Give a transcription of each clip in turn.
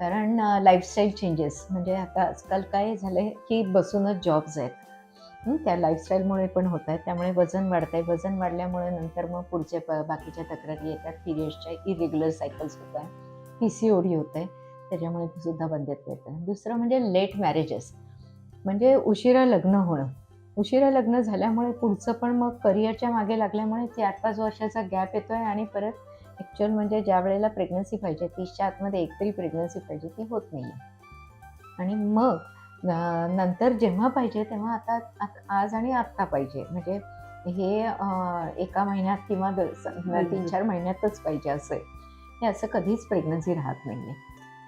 कारण lifestyle changes म्हणजे आता आजकाल काय झालंय की बसूनच जॉब्स आहेत. त्या लाईफस्टाईलमुळे पण होत आहेत. त्यामुळे वजन वाढत आहे वजन वाढल्यामुळे नंतर मग पुढचे प बाकीच्या तक्रारी येतात. पिरियड्सच्या इरेग्युलर सायकल्स होत आहे पी सी ओडी होत आहे त्याच्यामुळे सुद्धा सुद्धा येत आहे दुसरं म्हणजे लेट मॅरेजेस म्हणजे उशिरा लग्न होणं. उशिरा लग्न झाल्यामुळे पुढचं पण मग करिअरच्या मागे लागल्यामुळे चार पाच वर्षाचा गॅप येतो आहे आणि परत ॲक्च्युअल म्हणजे ज्या वेळेला प्रेग्नन्सी पाहिजे तीसच्या आतमध्ये एक तरी प्रेग्नन्सी पाहिजे ती होत नाही आहे आणि मग नंतर जेव्हा पाहिजे तेव्हा आता आज आणि आत्ता पाहिजे. म्हणजे हे एका महिन्यात किंवा तीन चार महिन्यातच पाहिजे असं आहे. हे असं कधीच प्रेग्नन्सी राहत नाही आहे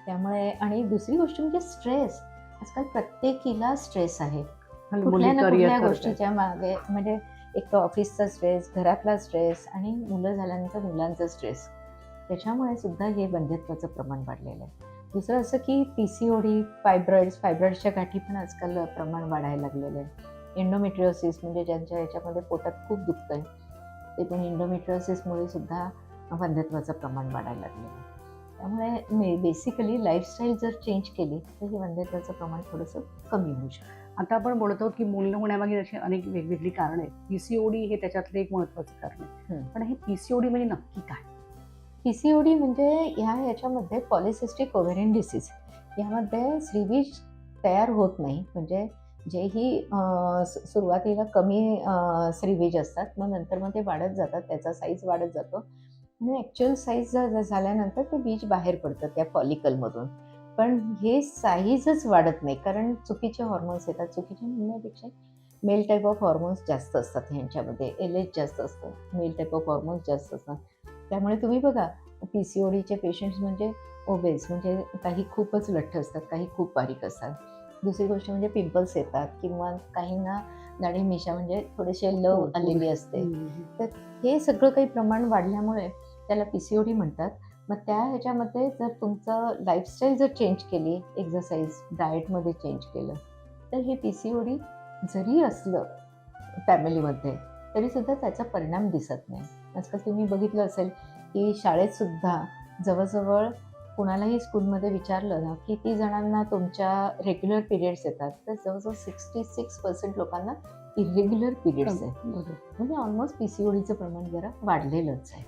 त्यामुळे आणि दुसरी गोष्ट म्हणजे स्ट्रेस आजकाल प्रत्येकीला स्ट्रेस आहे. कुठल्या ना कुठल्या. गोष्टीच्या मागे म्हणजे एक तर ऑफिसचा स्ट्रेस घरातला स्ट्रेस आणि मुलं झाल्यानंतर मुलांचा स्ट्रेस. त्याच्यामुळे सुद्धा हे बंधत्वाचं प्रमाण वाढलेलं आहे. दुसरं असं की P C O D fibroids फायब्रॉइड्सच्या गाठी पण आजकाल प्रमाण वाढायला लागलेलं आहे. इंडोमेट्रिओसिस म्हणजे ज्यांच्या याच्यामध्ये पोटात खूप दुखतं आहे ते पण इंडोमेट्रिओसिसमुळे सुद्धा बंधत्वाचं प्रमाण वाढायला लागलेलं आहे. त्यामुळे मे बेसिकली लाईफस्टाईल जर चेंज केली तर हे बंध्यत्वाचं प्रमाण थोडंसं कमी होऊ शकतं. आता आपण बोलत आहोत की मूल न होण्यामागे अशी अनेक वेगवेगळी कारण आहेत. पीसीओडी हे त्याच्यातलं एक महत्वाचं कारण आहे. पण हे पीसीओडी म्हणजे नक्की काय? पी सी ओ डी म्हणजे ह्या याच्यामध्ये पॉलिसिस्टिक ओव्हेरियन डिसीज यामध्ये श्रीबीज तयार होत नाही. म्हणजे जेही अं, सु- सुरुवातीला कमी श्रीबीज असतात मग नंतर मग ते वाढत जातात त्याचा साईज वाढत जातो. आणि ॲक्च्युअल साईज झाल्यानंतर ते बीज बाहेर पडतं त्या फॉलिकलमधून पण हे साईजच वाढत नाही कारण चुकीचे हॉर्मोन्स येतात. चुकीचे म्हणण्यापेक्षा मेल टाईप ऑफ हॉर्मोन्स जास्त असतात ह्यांच्यामध्ये. एल एच जास्त असतं. मेल टाईप ऑफ हॉर्मोन्स जास्त असतात. त्यामुळे तुम्ही बघा पी सी ओ डीचे पेशंट्स म्हणजे ओबेस म्हणजे काही खूपच लठ्ठ असतात काही खूप बारीक असतात. दुसरी गोष्ट म्हणजे पिंपल्स येतात किंवा काहींना दाढी मिशा म्हणजे थोडेसे लव हो, आलेली असते. हम्म. हे सगळं काही प्रमाण वाढल्यामुळे त्याला पी सी ओ डी म्हणतात. मग त्या ह्याच्यामध्ये जर तुमचं लाईफस्टाईल जर चेंज केली एक्झरसाईज डाएटमध्ये चेंज केलं तर हे पी सी ओ डी जरी असलं फॅमिलीमध्ये तरीसुद्धा त्याचा परिणाम दिसत नाही. आजकाल तुम्ही बघितलं असेल की शाळेत सुद्धा जवळजवळ कुणालाही स्कूलमध्ये विचारलं ना किती जणांना तुमच्या रेग्युलर पिरियड्स येतात तर जवळजवळ सिक्स्टी सिक्स पर्सेंट लोकांना इरेग्युलर पिरियड्स आहेत. म्हणजे ऑलमोस्ट पी सी ओ डीचं प्रमाण जरा वाढलेलंच आहे.